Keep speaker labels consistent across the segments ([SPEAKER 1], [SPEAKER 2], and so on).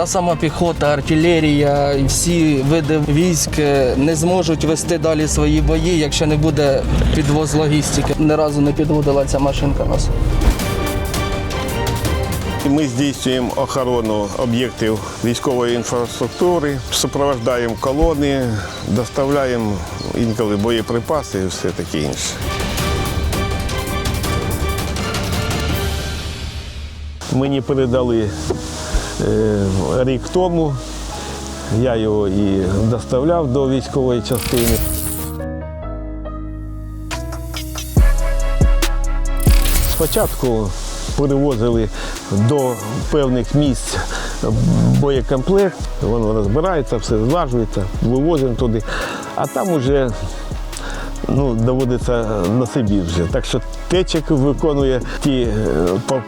[SPEAKER 1] Та сама піхота, артилерія і всі види військ е, не зможуть вести далі свої бої, якщо не буде підвоз логістики. Ні разу не підводила ця машинка нас.
[SPEAKER 2] Ми здійснюємо охорону об'єктів військової інфраструктури, супроводжуємо колони, доставляємо інколи боєприпаси і все таке інше. Мені передали рік тому. Я його і доставляв до військової частини. Спочатку перевозили до певних місць боєкомплект, воно розбирається, все злажується, вивозимо туди, а там вже ну, доводиться на собі вже. Так що течик виконує ті е,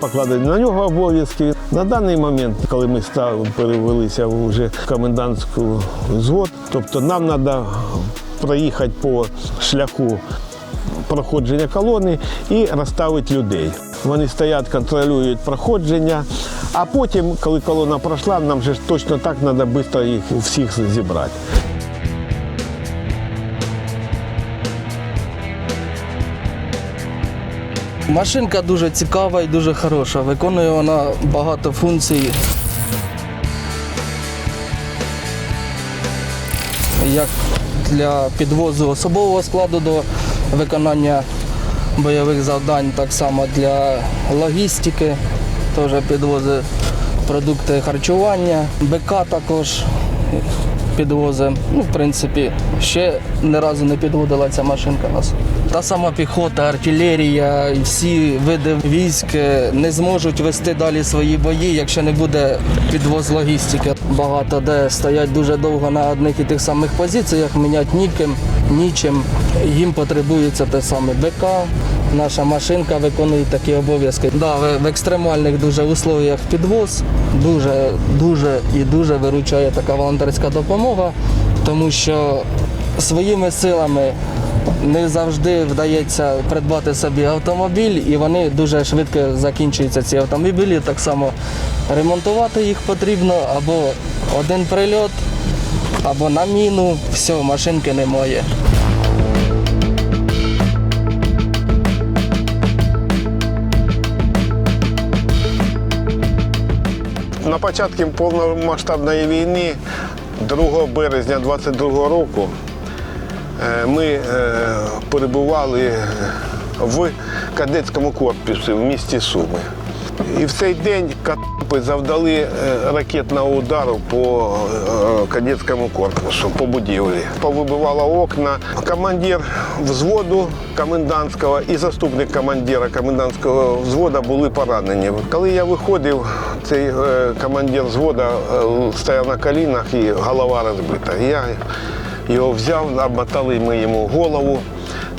[SPEAKER 2] покладені на нього обов'язки. На даний момент, коли ми стали, перевелися вже в комендантську взвод, тобто нам треба проїхати по шляху проходження колони і розставити людей. Вони стоять, контролюють проходження, а потім, коли колона пройшла, нам же точно так треба швидко їх всіх зібрати.
[SPEAKER 1] Машинка дуже цікава і дуже хороша. Виконує вона багато функцій. Як для підвозу особового складу до виконання бойових завдань, так само для логістики, теж підвозить продукти харчування, БК також підвозить. Ну, в принципі, ще ні разу не підводила ця машинка нас. Та сама піхота, артилерія всі види військ е, не зможуть вести далі свої бої, якщо не буде підвоз логістики. Багато де стоять дуже довго на одних і тих самих позиціях, міняти ніким, нічим. Їм потребується те саме БК. Наша машинка виконує такі обов'язки. Да, в, екстремальних дуже условіях підвоз дуже, дуже і дуже виручає така волонтерська допомога, тому що своїми силами не завжди вдається придбати собі автомобіль, і вони дуже швидко закінчуються ці автомобілі. Так само ремонтувати їх потрібно або один прильот, або на міну. Все, машинки немає.
[SPEAKER 2] На початку повномасштабної війни, 2 березня 22 року, е, ми е, перебували в кадетському корпусі в місті Суми. І в цей день завдали е, ракетного удару по е, кадетському корпусу, по будівлі. Повибивало окна. Командир взводу комендантського і заступник командира комендантського взводу були поранені. Коли я виходив, цей е, командир взводу стояв на колінах і голова розбита. Я його взяв, обмотали ми йому голову,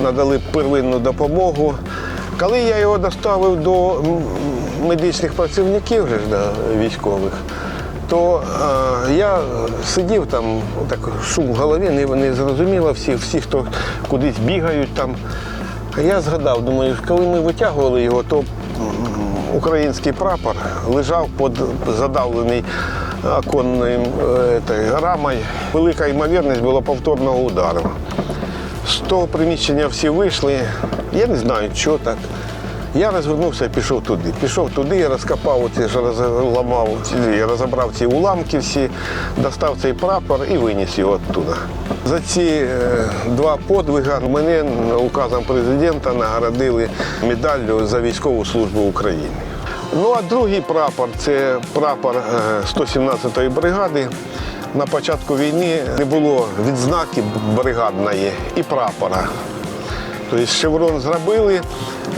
[SPEAKER 2] надали первинну допомогу. Коли я його доставив до медичних працівників військових, то е, я сидів там, так шум в голові, не, не зрозуміло всі, всі, хто кудись бігають там. Я згадав, думаю, коли ми витягували його, то український прапор лежав під задавлений оконною е, рамою. Велика ймовірність була повторного удару. З того приміщення всі вийшли. Я не знаю, що так. Я розвернувся і пішов туди. Пішов туди, я розкопав, оці, розламав, розібрав ці уламки всі, достав цей прапор і виніс його оттуда. За ці е, два подвиги мене указом президента нагородили медаллю за військову службу України. Ну а другий прапор це прапор е, 117-ї бригади. На початку війни не було відзнаки бригадної і прапора. Тобто шеврон зробили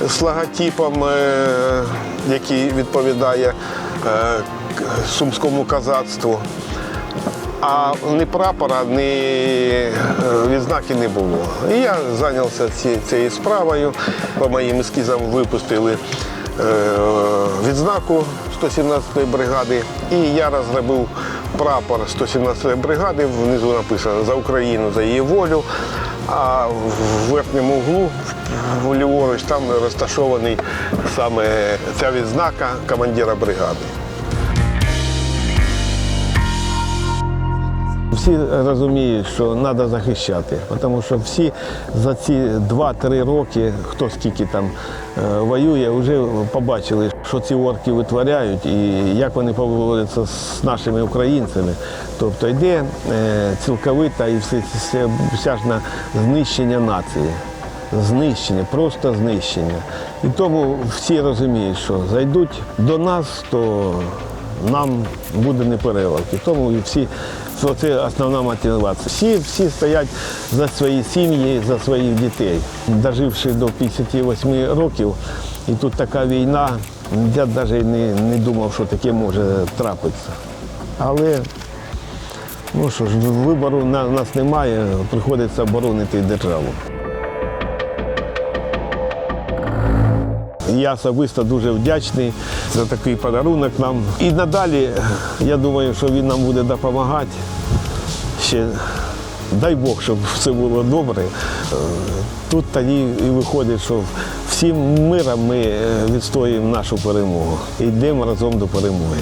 [SPEAKER 2] з логотипом, е, який відповідає е, сумському казацтву. А ні прапора, ні е, відзнаки не було. І я зайнявся цією справою. По моїм ескізам випустили відзнаку 117-ї бригади. І я розробив прапор 117-ї бригади. Внизу написано за Україну, за її волю. А в верхньому углу, в- ліворуч, там розташований саме ця відзнака командира бригади. Всі розуміють, що треба захищати, тому що всі за ці 2-3 роки, хто скільки там е, воює, вже побачили, що ці орки витворяють і як вони поводяться з нашими українцями. Тобто йде е, цілковите і всяжне знищення нації. Знищення, просто знищення. І тому всі розуміють, що зайдуть до нас, то нам буде непереливки. Тому і всі це основна мотивація. Всі, всі стоять за свої сім'ї, за своїх дітей. Доживши до 58 років, і тут така війна, я навіть не, не думав, що таке може трапитися. Але ну що ж, вибору на нас немає, приходиться боронити державу. Я особисто дуже вдячний за такий подарунок нам. І надалі, я думаю, що він нам буде допомагати. Ще дай Бог, щоб все було добре. Е, Тут тоді і виходить, що всім миром ми відстоїмо нашу перемогу. І йдемо разом до перемоги.